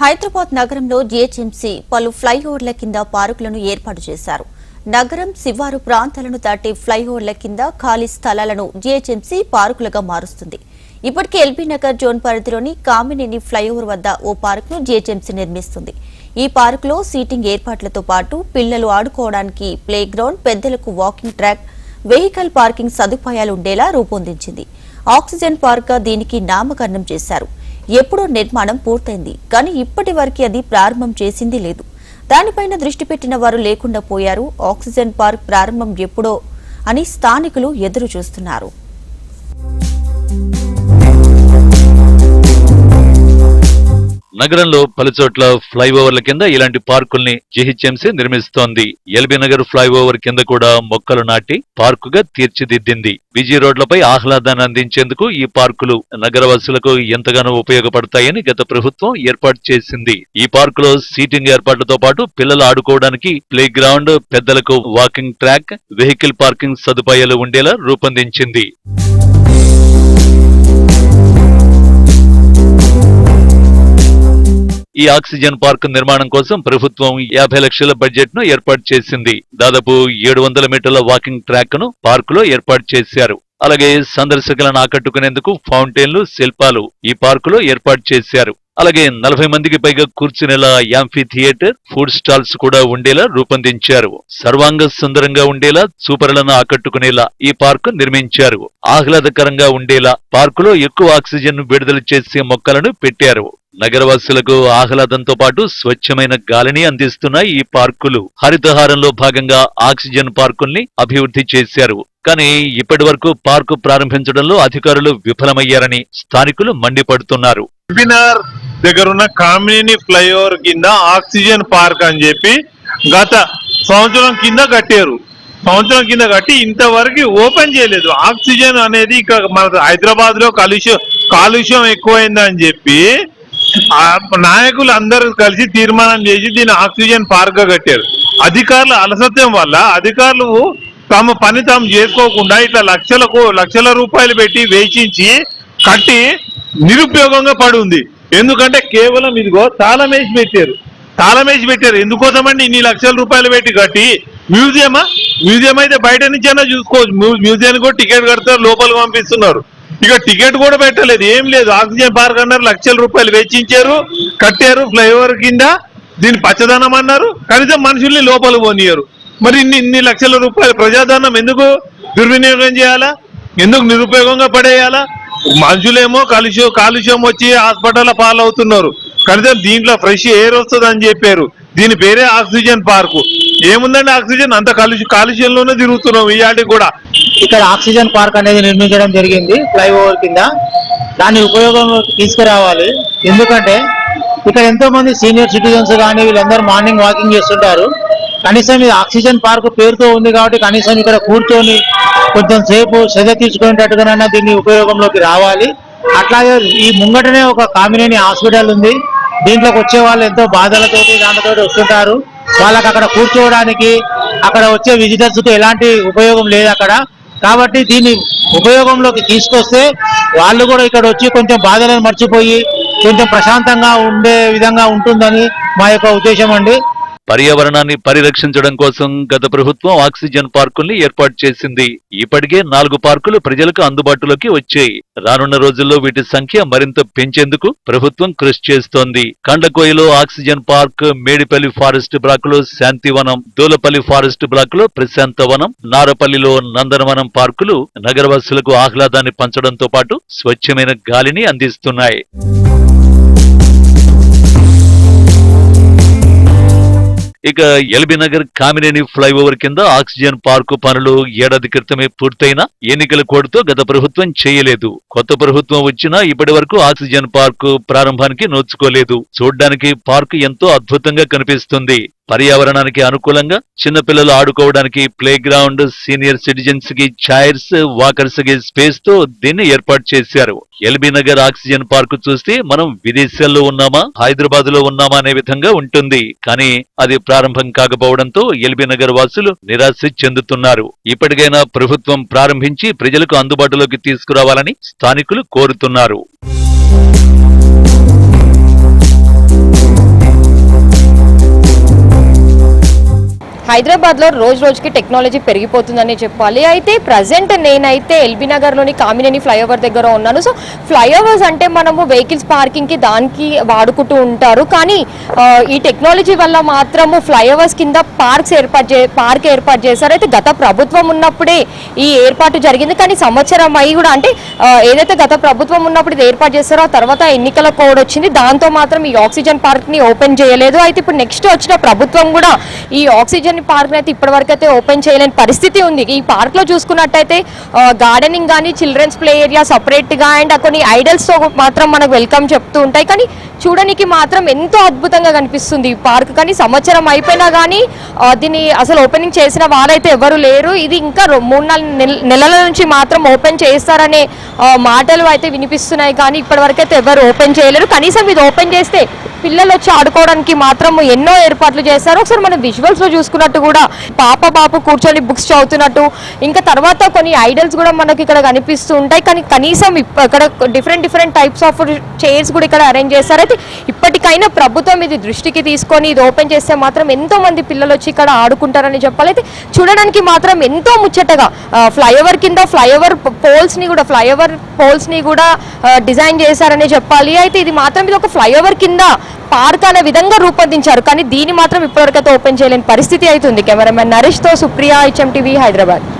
హైదరాబాద్ నగరంలో జీహెచ్ఎంసీ పలు ఫ్లైఓవర్ల కింద పార్కులను ఏర్పాటు చేశారు. నగరం శివారు ప్రాంతాలను దాటి ఫ్లైఓవర్ల కింద ఖాళీ స్థలాలను జీహెచ్ఎంసీ పార్కులుగా మారుస్తుంది. ఇప్పటికే ఎల్బీ నగర్ జోన్ పరిధిలోని కామినేని ఫ్లైఓవర్ వద్ద ఓ పార్కును జీహెచ్ఎంసీ నిర్మిస్తుంది. ఈ పార్కులో సీటింగ్ ఏర్పాట్లతో పాటు పిల్లలు ఆడుకోవడానికి ప్లే గ్రౌండ్ పెద్దలకు వాకింగ్ ట్రాక్ వెహికల్ పార్కింగ్ సదుపాయాలు ఉండేలా రూపొందించింది. ఆక్సిజన్ పార్క్గా దీనికి నామకరణం చేశారు. ఎప్పుడో నిర్మాణం పూర్తయింది కానీ ఇప్పటి వరకు అది ప్రారంభం చేసింది లేదు. దానిపైన దృష్టి పెట్టిన వారు లేకుండా పోయారు. ఆక్సిజన్ పార్క్ ప్రారంభం ఎప్పుడో అని స్థానికులు ఎదురు చూస్తున్నారు నగరంలో పలుచోట్ల ఫ్లైఓవర్ల కింద ఇలాంటి పార్కుల్ని జీహెచ్ఎంసీ నిర్మిస్తోంది. ఎల్బీ నగర్ ఫ్లైఓవర్ కింద కూడా మొక్కలు నాటి పార్కుగా తీర్చిదిద్దింది. బిజీ రోడ్లపై ఆహ్లాదాన్ని అందించేందుకు ఈ పార్కులు నగరవాసులకు ఎంతగానో ఉపయోగపడతాయని గత ప్రభుత్వం ఏర్పాటు చేసింది. ఈ పార్కులో సీటింగ్ ఏర్పాట్లతో పాటు పిల్లలు ఆడుకోవడానికి ప్లే గ్రౌండ్ పెద్దలకు వాకింగ్ ట్రాక్ వెహికల్ పార్కింగ్ సదుపాయాలు ఉండేలా రూపొందించింది. ఈ ఆక్సిజన్ పార్క్ నిర్మాణం కోసం ప్రభుత్వం యాభై లక్షల బడ్జెట్ను ఏర్పాటు చేసింది. దాదాపు ఏడు వందల మీటర్ల వాకింగ్ ట్రాక్ను పార్క్లో ఏర్పాటు చేశారు. అలాగే సందర్శకులను ఆకట్టుకునేందుకు ఫౌంటైన్లు శిల్పాలు ఈ పార్కులో ఏర్పాటు చేశారు. అలాగే నలభై మందికి పైగా కూర్చునేలా యాంఫీ థియేటర్ ఫుడ్ స్టాల్స్ కూడా ఉండేలా రూపొందించారు. సర్వాంగ సుందరంగా ఉండేలా చూపరులను ఆకట్టుకునేలా ఈ పార్కు నిర్మించారు. ఆహ్లాదకరంగా ఉండేలా పార్కులో ఎక్కువ ఆక్సిజన్ విడుదల చేసే మొక్కలను పెట్టారు. నగరవాసులకు ఆహ్లాదంతో పాటు స్వచ్ఛమైన గాలిని అందిస్తున్న ఈ పార్కులు. హరితహారంలో భాగంగా ఆక్సిజన్ పార్కుల్ని అభివృద్ధి చేశారు. కానీ ఇప్పటి వరకు పార్కు ప్రారంభించడంలో అధికారులు విఫలమయ్యారని స్థానికులు మండిపడుతున్నారు. దగ్గరున్న దగ్గర ఉన్న కామినేని ఫ్లైఓవర్ కింద ఆక్సిజన్ పార్క్ అని చెప్పి గత సంవత్సరం కింద కట్టారు. సంవత్సరం కింద కట్టి ఇంతవరకు ఓపెన్ చేయలేదు. ఆక్సిజన్ అనేది ఇక మన హైదరాబాద్లో కాలుష్యం కాలుష్యం ఎక్కువైందని చెప్పి నాయకులు అందరూ కలిసి తీర్మానం చేసి దీన్ని ఆక్సిజన్ పార్క్గా కట్టారు. అధికారుల అలసత్వం వల్ల అధికారులు తమ పని తాము చేసుకోకుండా ఇట్లా లక్షలకు లక్షల రూపాయలు పెట్టి వేచించి కట్టి నిరుపయోగంగా పడి ఉంది ఎందుకంటే కేవలం ఇదిగో తాళం వేసి పెట్టారు. తాళం వేసి పెట్టారు. ఎందుకోసమండి ఇన్ని లక్షల రూపాయలు పెట్టి కట్టి? మ్యూజియమా? మ్యూజియం అయితే బయట నుంచైనా చూసుకోవచ్చు. మ్యూజియం మ్యూజియానికి కూడా టికెట్ కడతారు లోపలికి పంపిస్తున్నారు. ఇక టికెట్ కూడా పెట్టలేదు ఏం లేదు. ఆక్సిజన్ పార్క్ అన్నారు లక్షల రూపాయలు వెచ్చించారు కట్టారు ఫ్లైఓవర్ కింద. దీన్ని పచ్చదనం అన్నారు. కనీసం మనుషుల్ని లోపల పోనీయరు. మరి ఇన్ని ఇన్ని లక్షల రూపాయలు ప్రజాధనం ఎందుకు దుర్వినియోగం చేయాలా? ఎందుకు నిరుపయోగంగా పడేయాలా? మనుషులేమో కాలుష్యం కాలుష్యం వచ్చి హాస్పిటల్ పాలవుతున్నారు. కనీసం దీంట్లో ఫ్రెష్ ఎయిర్ వస్తుంది అని చెప్పారు. దీని పేరే ఆక్సిజన్ పార్కు. ఏముందండి ఆక్సిజన్? అంత కాలుష్య కాలుష్యంలోనే తిరుగుతున్నాం ఇవాటికి కూడా. ఇక్కడ ఆక్సిజన్ పార్క్ అనేది నిర్మించడం జరిగింది ఫ్లైఓవర్ కింద. దాన్ని ఉపయోగంలోకి తీసుకురావాలి. ఎందుకంటే ఇక్కడ ఎంతో మంది సీనియర్ సిటిజన్స్ కానీ వీళ్ళందరూ మార్నింగ్ వాకింగ్ చేస్తుంటారు. కనీసం ఇది ఆక్సిజన్ పార్క్ పేరుతో ఉంది కాబట్టి కనీసం ఇక్కడ కూర్చొని కొంచెం సేపు శ్రద్ధ తీసుకునేటట్టుగానైనా దీన్ని ఉపయోగంలోకి రావాలి. అట్లాగే ఈ ముంగటనే ఒక కామినేని హాస్పిటల్ ఉంది. దీంట్లోకి వచ్చే వాళ్ళు ఎంతో బాధలతోటి దాంట్తో వస్తుంటారు. వాళ్ళకి అక్కడ కూర్చోవడానికి అక్కడ వచ్చే విజిటర్స్ ఎలాంటి ఉపయోగం లేదు అక్కడ. కాబట్టి దీన్ని ఉపయోగంలోకి తీసుకొస్తే వాళ్ళు కూడా ఇక్కడ వచ్చి కొంచెం బాధలను మర్చిపోయి కొంచెం ప్రశాంతంగా ఉండే విధంగా ఉంటుందని మా యొక్క ఉద్దేశం అండి. పర్యావరణాన్ని పరిరక్షించడం కోసం గత ప్రభుత్వం ఆక్సిజన్ పార్కుల్ని ఏర్పాటు చేసింది. ఇప్పటికే నాలుగు పార్కులు ప్రజలకు అందుబాటులోకి వచ్చాయి. రానున్న రోజుల్లో వీటి సంఖ్య మరింత పెంచేందుకు ప్రభుత్వం కృషి చేస్తోంది. కండకోయలో ఆక్సిజన్ పార్క్ మేడిపల్లి ఫారెస్ట్ బ్లాక్లో శాంతివనం దూలపల్లి ఫారెస్ట్ బ్లాక్లో ప్రశాంతవనం నారపల్లిలో నందనవనం పార్కులు నగరవాసులకు ఆహ్లాదాన్ని పంచడంతో పాటు స్వచ్ఛమైన గాలిని అందిస్తున్నాయి. ఇక ఎల్బీ నగర్ కామినేని ఫ్లైఓవర్ కింద ఆక్సిజన్ పార్కు పనులు ఏడాది క్రితమే పూర్తయిన ఎన్నికల కోడ్తో గత ప్రభుత్వం చేయలేదు. కొత్త ప్రభుత్వం వచ్చినా ఇప్పటి వరకు ఆక్సిజన్ పార్కు ప్రారంభానికి నోచుకోలేదు. చూడ్డానికి పార్కు ఎంతో అద్భుతంగా కనిపిస్తుంది. పర్యావరణానికి అనుకూలంగా చిన్నపిల్లలు ఆడుకోవడానికి ప్లే గ్రౌండ్ సీనియర్ సిటిజన్స్కి చైర్స్ వాకర్స్కి స్పేస్తో దీన్ని ఏర్పాటు చేశారు. ఎల్బీ నగర్ ఆక్సిజన్ పార్క్ చూస్తే మనం విదేశాల్లో ఉన్నామా హైదరాబాద్లో ఉన్నామా అనే విధంగా ఉంటుంది. కానీ అది ప్రారంభం కాకపోవడంతో ఎల్బీ నగర్ వాసులు నిరాశ చెందుతున్నారు. ఇప్పటికైనా ప్రభుత్వం ప్రారంభించి ప్రజలకు అందుబాటులోకి తీసుకురావాలని స్థానికులు కోరుతున్నారు. హైదరాబాద్లో రోజు రోజుకి టెక్నాలజీ పెరిగిపోతుందని చెప్పాలి. అయితే ప్రజెంట్ నేనైతే ఎల్బీ నగర్లోని కామినేని ఫ్లైఓవర్ దగ్గర ఉన్నాను. సో ఫ్లైఓవర్స్ అంటే మనము వెహికల్స్ పార్కింగ్కి దానికి వాడుకుంటూ ఉంటారు. కానీ ఈ టెక్నాలజీ వల్ల మాత్రము ఫ్లైఓవర్స్ కింద పార్క్స్ ఏర్పాటు చే పార్క్ ఏర్పాటు చేశారు. అయితే గత ప్రభుత్వం ఉన్నప్పుడే ఈ ఏర్పాటు జరిగింది. కానీ సంవత్సరం అయి కూడా అంటే ఏదైతే గత ప్రభుత్వం ఉన్నప్పుడు ఇది ఏర్పాటు చేస్తారో ఆ తర్వాత ఎన్నికల కోడ్ వచ్చింది. దాంతో మాత్రం ఈ ఆక్సిజన్ పార్క్ని ఓపెన్ చేయలేదు. అయితే ఇప్పుడు నెక్స్ట్ వచ్చిన ప్రభుత్వం కూడా ఈ ఆక్సిజన్ పార్క్ అయితే ఇప్పటివరకు అయితే ఓపెన్ చేయలేని పరిస్థితి ఉంది. ఈ పార్క్లో చూసుకున్నట్టయితే గార్డెనింగ్ కానీ చిల్డ్రన్స్ ప్లే ఏరియా సపరేట్గా అండ్ కొన్ని ఐడల్స్తో మాత్రం మనకు వెల్కమ్ చెప్తూ ఉంటాయి. కానీ చూడనికి మాత్రం ఎంతో అద్భుతంగా కనిపిస్తుంది ఈ పార్క్. కానీ సంవత్సరం అయిపోయినా కానీ దీన్ని అసలు ఓపెనింగ్ చేసిన వారైతే ఎవరు లేరు. ఇది ఇంకా మూడు నాలుగు నెల- నెలల నుంచి మాత్రం ఓపెన్ చేస్తారనే మాటలు అయితే వినిపిస్తున్నాయి. కానీ ఇప్పటివరకైతే అయితే ఎవరు ఓపెన్ చేయలేరు. కనీసం ఇది ఓపెన్ చేస్తే పిల్లలు వచ్చి ఆడుకోవడానికి మాత్రం ఎన్నో ఏర్పాట్లు చేస్తారు ఒకసారి మనం విజువల్స్లో చూసుకున్నట్టు కూడా పాప బాపు కూర్చొని బుక్స్ చదువుతున్నట్టు ఇంకా తర్వాత కొన్ని ఐడల్స్ కూడా మనకి ఇక్కడ కనిపిస్తూ ఉంటాయి. కానీ కనీసం ఇప్ప- ఇక్కడ different different types of chairs కూడా ఇక్కడ అరేంజ్ చేస్తారు అయితే ఇప్పటికైనా ప్రభుత్వం ఇది దృష్టికి తీసుకొని ఇది ఓపెన్ చేస్తే మాత్రం ఎంతో మంది పిల్లలు వచ్చి ఇక్కడ ఆడుకుంటారని చెప్పాలి అయితే చూడడానికి మాత్రం ఎంతో ముచ్చటగా ఫ్లైఓవర్ కింద ఫ్లైఓవర్ పోల్స్ని కూడా ఫ్లైఓవర్ పోల్స్ని కూడా డిజైన్ చేశారని చెప్పాలి. అయితే ఇది మాత్రం ఇది ఒక ఫ్లైఓవర్ కింద పార్క్ అనే విధంగా రూపొందించారు. కానీ దీన్ని మాత్రం ఇప్పటివరకైతే ఓపెన్ చేయలేని పరిస్థితి అవుతుంది కెమెరామెన్ నరేష్తో సుప్రియా హెచ్ఎం టీవీ హైదరాబాద్.